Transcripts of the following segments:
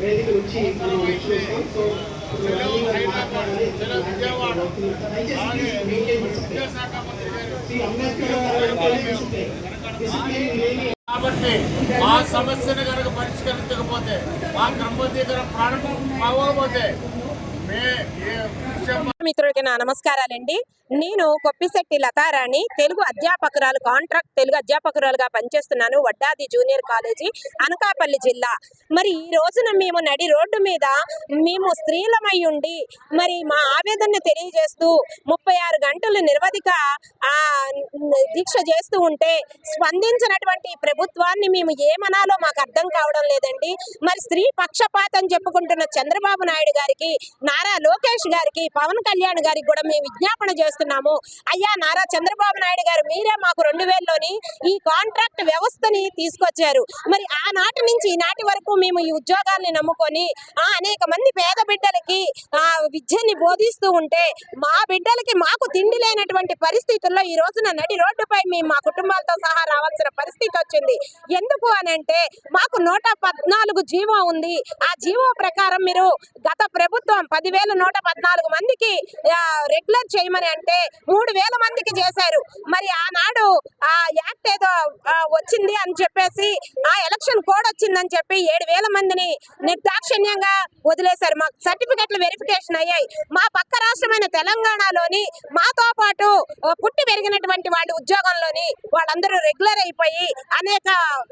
వేదిక నుంచి మనం చూస్తాం. సో కాబట్టి మా సమస్యను కనుక పరిష్కరించకపోతే మా క్రమబద్ధీకరణ ప్రారంభం అవ్వకపోతే మిత్రులకి నా నమస్కారాలండి. నేను కొప్పిశెట్టి లతారాణి తెలుగు అధ్యాపకురాలు కాంట్రాక్ట్ తెలుగు అధ్యాపకురాలుగా పనిచేస్తున్నాను వడ్డాది జూనియర్ కాలేజీ అనకాపల్లి జిల్లా. మరి ఈ రోజున మేము నడి రోడ్డు మీద మేము స్త్రీలమై ఉండి మరి మా ఆవేదనను తెలియజేస్తూ ముప్పై ఆరు గంటలు నిరవధిక దీక్ష చేస్తూ ఉంటే స్పందించినటువంటి ప్రభుత్వాన్ని మేము ఏమనాలో మాకు అర్థం కావడం లేదండి. మరి స్త్రీ పక్షపాతం చెప్పుకుంటున్న చంద్రబాబు నాయుడు గారికి నారా లోకేష్ గారికి పవన్ కళ్యాణ్ గారికి కూడా మేము విజ్ఞాపన చేస్తున్నాము. అయ్యా నారా చంద్రబాబు నాయుడు గారు మీరే మాకు రెండు వేలలోని ఈ కాంట్రాక్ట్ వ్యవస్థని తీసుకొచ్చారు. మరి ఆనాటి నుంచి ఈనాటి వరకు మేము ఈ ఉద్యోగాల్ని నమ్ముకొని ఆ అనేక మంది పేద బిడ్డలకి ఆ విద్యని బోధిస్తూ ఉంటే మా బిడ్డలకి మాకు తిండి లేనటువంటి పరిస్థితుల్లో ఈ రోజున నడి రోడ్డుపై మేము మా కుటుంబాలతో సహా రావాల్సిన పరిస్థితి వచ్చింది. ఎందుకు అని అంటే మాకు నూట పద్నాలుగు జీవో ఉంది. ఆ జీవో ప్రకారం మీరు గత ప్రభుత్వం పదివేల నూట పద్నాలుగు మందికి రెగ్యులర్ చేయమని అంటే మూడు వేల మందికి చేశారు. మరి ఆనాడు ఆ యాక్ట్ ఏదో వచ్చింది అని చెప్పేసి ఆ ఎలక్షన్ కోడ్ వచ్చిందని చెప్పి ఏడు వేల మందిని నిర్దాక్షిణ్యంగా వదిలేశారు. మాకు సర్టిఫికెట్లు వెరిఫికేషన్ అయ్యాయి. మా పక్క రాష్ట్రమైన తెలంగాణలోని మాతో పాటు పుట్టి పెరిగినటువంటి వాళ్ళ ఉద్యోగంలోని వాళ్ళందరూ రెగ్యులర్ అయిపోయి అనేక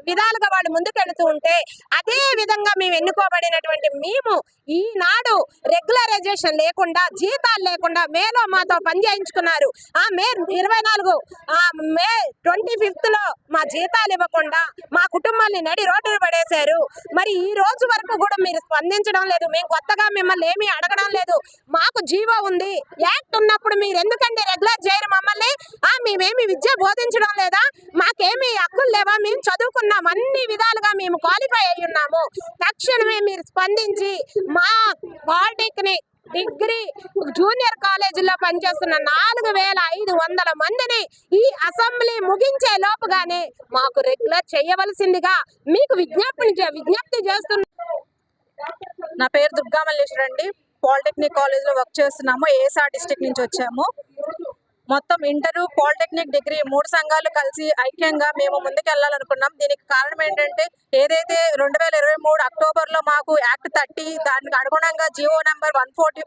విధాలుగా వాళ్ళు ముందుకెళ్తూ ఉంటే అదే విధంగా మేము ఎన్నుకోబడినటువంటి మేము ఈనాడు రెగ్యులరైజేషన్ లేకుండా జీతాలు లేకుండా మేలో మాతో పని చేయించుకున్నారు. ఆ మే ఇరవై నాలుగు ఆ మే ట్వంటీ ఫిఫ్త్లో మా జీతాలు ఇవ్వకుండా మా కుటుంబాన్ని నడి రోడ్డు పడేశారు. మరి ఈ రోజు వరకు కూడా మీరు స్పందించడం లేదు. మేము కొత్తగా మిమ్మల్ని ఏమీ అడగడం లేదు. మాకు జీవో ఉంది. యాక్ట్ ఉన్నప్పుడు మీరు ఎందుకంటే రెగ్యులర్ చేయరు మమ్మల్ని? ఆ మేమేమి విద్య బోధించడం లేదా? మాకేమి హక్కులు లేవా? మేము చదువుకున్నాం అన్ని విధాలుగా మేము క్వాలిఫై అయి ఉన్నాము. తక్షణమే మీరు స్పందించి మా పాలిటెక్నిక్ డిగ్రీ జూనియర్ కాలేజీలో పనిచేస్తున్న నాలుగు వేల ఐదు వందల మందిని ఈ అసెంబ్లీ ముగించే లోపుగానే మాకు రెగ్యులర్ చేయవలసిందిగా మీకు విజ్ఞప్తి విజ్ఞప్తి చేస్తున్నా నా పేరు దుర్గామల్లేశ్వర అండి పాలిటెక్నిక్ కాలేజ్లో వర్క్ చేస్తున్నాము ఏఎస్ఆర్ డిస్ట్రిక్ట్ నుంచి వచ్చాము. మొత్తం ఇంటర్ పాలిటెక్నిక్ డిగ్రీ మూడు సంఘాలు కలిసి ఐక్యంగా మేము ముందుకు వెళ్ళాలనుకున్నాం దీనికి కారణం ఏంటంటే ఏదైతే రెండు వేల ఇరవై మూడు అక్టోబర్లో మాకు యాక్ట్ థర్టీ దానికి అనుగుణంగా GO number one forty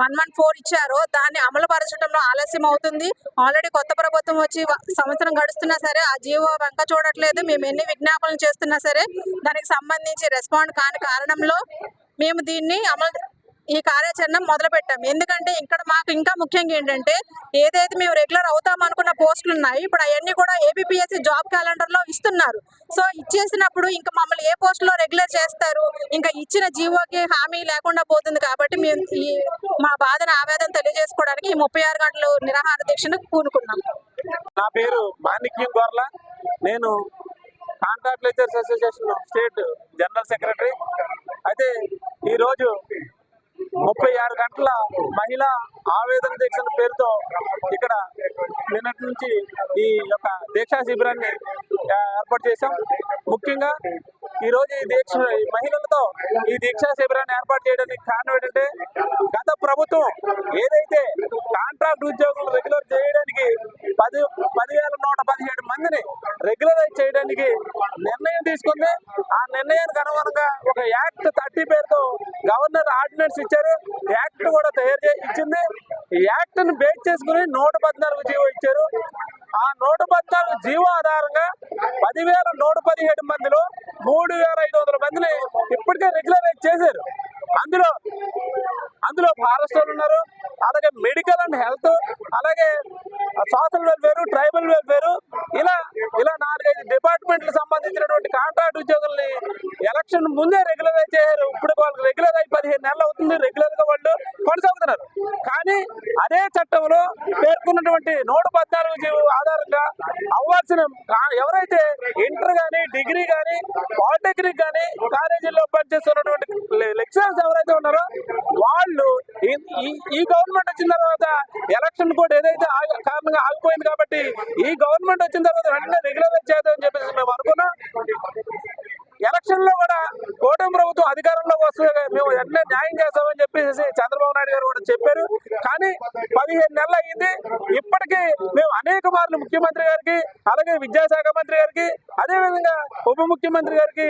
one one four ఇచ్చారో దాన్ని అమలు పరచడంలో ఆలస్యం అవుతుంది. ఆల్రెడీ కొత్త ప్రభుత్వం వచ్చి సంవత్సరం గడుస్తున్నా సరే ఆ జియో వెంక చూడట్లేదు. మేము ఎన్ని విజ్ఞాపనలు చేస్తున్నా సరే దానికి సంబంధించి రెస్పాండ్ కాని కారణంలో మేము దీన్ని అమలు ఈ కార్యాచరణ మొదలుపెట్టాం. ఎందుకంటే ఇక్కడ మాకు ఇంకా ముఖ్యంగా ఏంటంటే ఏదైతే మేము రెగ్యులర్ అవుతాం అనుకున్న పోస్టులు ఉన్నాయి ఇప్పుడు అవన్నీ కూడా ఏబిపిఎస్సి జాబ్ క్యాలెండర్లో ఇస్తున్నారు. సో ఇచ్చేసినప్పుడు ఇంకా మమ్మల్ని ఏ పోస్టులో రెగ్యులర్ చేస్తారు? ఇంకా ఇచ్చిన జీవోకి హామీ లేకుండా పోతుంది కాబట్టి మేము ఈ మా బాధను ఆవేదన తెలియజేసుకోవడానికి ఈ ముప్పై ఆరు గంటలు నిరాహార దీక్షను పూనుకున్నాం. నా పేరు మాణిక్యం గోర్ల. నేను contract lecturers association state general secretary అయితే ఈరోజు ముప్పై ఆరు గంటల మహిళా ఆవేదన దీక్షల పేరుతో ఇక్కడ నిన్నటి నుంచి ఈ యొక్క దీక్షా శిబిరాన్ని ఏర్పాటు చేశాం. ముఖ్యంగా ఈ రోజు ఈ దీక్ష ఈ మహిళలతో ఈ దీక్షా శిబిరాన్ని ఏర్పాటు చేయడానికి కారణం ఏంటంటే గత ప్రభుత్వం ఏదైతే కాంట్రాక్ట్ ఉద్యోగులు రెగ్యులర్ చేయడానికి పది పదివేల నూట పదిహేడు మందిని రెగ్యులరైజ్ చేయడానికి నిర్ణయం తీసుకుంది. ఆ నిర్ణయానికి అనుగుణంగా ఒక యాక్ట్ థర్టీ పేరుతో గవర్నర్ ఆర్డినెన్స్ ఇచ్చారు. యాక్ట్ కూడా తయారు చేసి ఇచ్చింది. యాక్ట్ని బేస్ చేసుకుని నూట పద్నాలుగు జీవో ఇచ్చారు. ఆ నూట పద్నాలుగు జీవో ఆధారంగా పదివేల నూట పదిహేడు మందిలో మూడు వేల ఐదు వందల మందిని ఇప్పటికే రెగ్యులరైజ్ చేశారు. అందులో అందులో ఫారెస్ట్ ఉన్నారు అలాగే మెడికల్ అండ్ హెల్త్ అలాగే సోషల్ వెల్ఫేర్ ట్రైబల్ వెల్ఫేర్ ఇలా ఇలా నాలుగైదు డిపార్ట్మెంట్లకు సంబంధించినటువంటి కాంట్రాక్ట్ ఉద్యోగుల్ని ఎలక్షన్ ముందే రెగ్యులరైజ్ అయితే ఇప్పుడు వాళ్ళకి రెగ్యులర్ అయి పదిహేను నెలలు అవుతుంది. రెగ్యులర్గా వాళ్ళు కొనసాగుతున్నారు. కానీ అదే చట్టంలో పేర్కొన్నటువంటి నూట పద్నాలుగు జీవో ఆధారంగా అవ్వాల్సిన ఎవరైతే ఇంటర్ కానీ డిగ్రీ కానీ పాలిటెక్నిక్ కానీ కాలేజీల్లో పనిచేస్తున్నటువంటి లెక్చరర్స్ ఎవరైతే ఉన్నారో వాళ్ళు ఈ- ఈ- గవర్నమెంట్ వచ్చిన తర్వాత ఎలక్షన్ కోడ్ ఏదైతే కారణంగా ఆగిపోయింది కాబట్టి ఈ గవర్నమెంట్ వచ్చిన తర్వాత వెంటనే రెగ్యులరైజ్ చేద్దామని చెప్పేసి మేము అనుకున్నాం. ఎలక్షన్లో కూడా కూటమి ప్రభుత్వం అధికారంలోకి వస్తుంది మేము వెంటనే న్యాయం చేస్తామని చెప్పేసి చంద్రబాబు నాయుడు గారు కూడా చెప్పారు. కానీ పదిహేను నెలలు అయ్యింది. ఇప్పటికీ మేము అనేక మార్లు ముఖ్యమంత్రి గారికి అలాగే విద్యాశాఖ మంత్రి గారికి అదే విధంగా ఉప ముఖ్యమంత్రి గారికి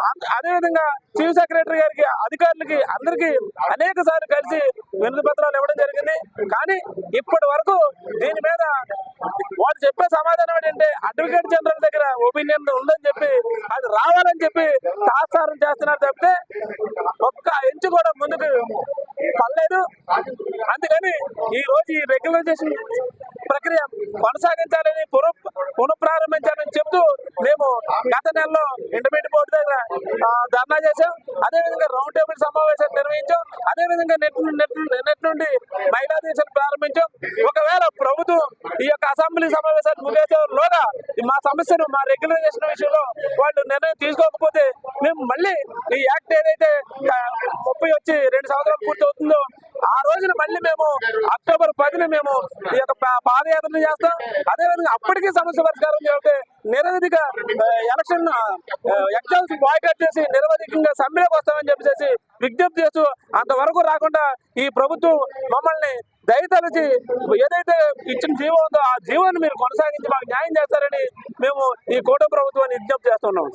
అదేవిధంగా అదే విధంగా చీఫ్ సెక్రటరీ గారికి అధికారులకి అందరికీ అనేక సార్లు కలిసి వినతి పత్రాలు ఇవ్వడం జరిగింది. కానీ ఇప్పటి వరకు దీని మీద వారు చెప్పే సమాధానం ఏంటంటే అడ్వకేట్ జనరల్ దగ్గర ఒపీనియన్ ఉందని చెప్పి చెప్పి తాత్సారం చేస్తున్నారు తప్పితే ఒక్క ఇంచు కూడా ముందుకు పడలేదు. అందుకని ఈ రోజు ఈ రెగ్యులరైజేషన్ ప్రక్రియ కొనసాగించాలని పునః పునఃప్రారంభించాలని చెప్తూ మేము గత నెలలో ఇంటర్మీడియట్ బోర్డు దగ్గర ధర్నా చేశాం. అదేవిధంగా రౌండ్ టేబుల్ సమావేశాలు నిర్వహించాం. అదేవిధంగా నెట్ నెట్ నెట్ నుండి మహిళా దీక్షలు ప్రారంభించాం. ఒకవేళ ప్రభుత్వం ఈ యొక్క అసెంబ్లీ సమావేశాలు ముగిసేలోగా మా సమస్యను మా రెగ్యులరైజేషన్ విషయంలో వాళ్ళు నిర్ణయం తీసుకోకపోతే మేము మళ్ళీ ఈ యాక్ట్ ఏదైతే ముప్పై వచ్చి రెండు సంవత్సరాలు పూర్తి అవుతుందో ఆ రోజున మళ్ళీ మేము అక్టోబర్ పదిన మేము ఈ యొక్క పా- పాదయాత్ర చేస్తాం. అదేవిధంగా అప్పటికీ సమస్య పరిష్కారం చేస్తే నిరవధిక ఎలక్షన్ ఎగ్జామ్స్ బాయ్కట్ చేసి నిరవధికంగా సమ్మెలోకి వస్తామని చెప్పేసి విజ్ఞప్తి చేస్తూ అంతవరకు రాకుండా ఈ ప్రభుత్వం మమ్మల్ని దయతలిచి ఏదైతే ఇచ్చిన జీవో ఉందో ఆ జీవోని మీరు కొనసాగించి మాకు న్యాయం చేస్తారని మేము ఈ కోట ప్రభుత్వాన్ని విజ్ఞప్తి చేస్తున్నాం.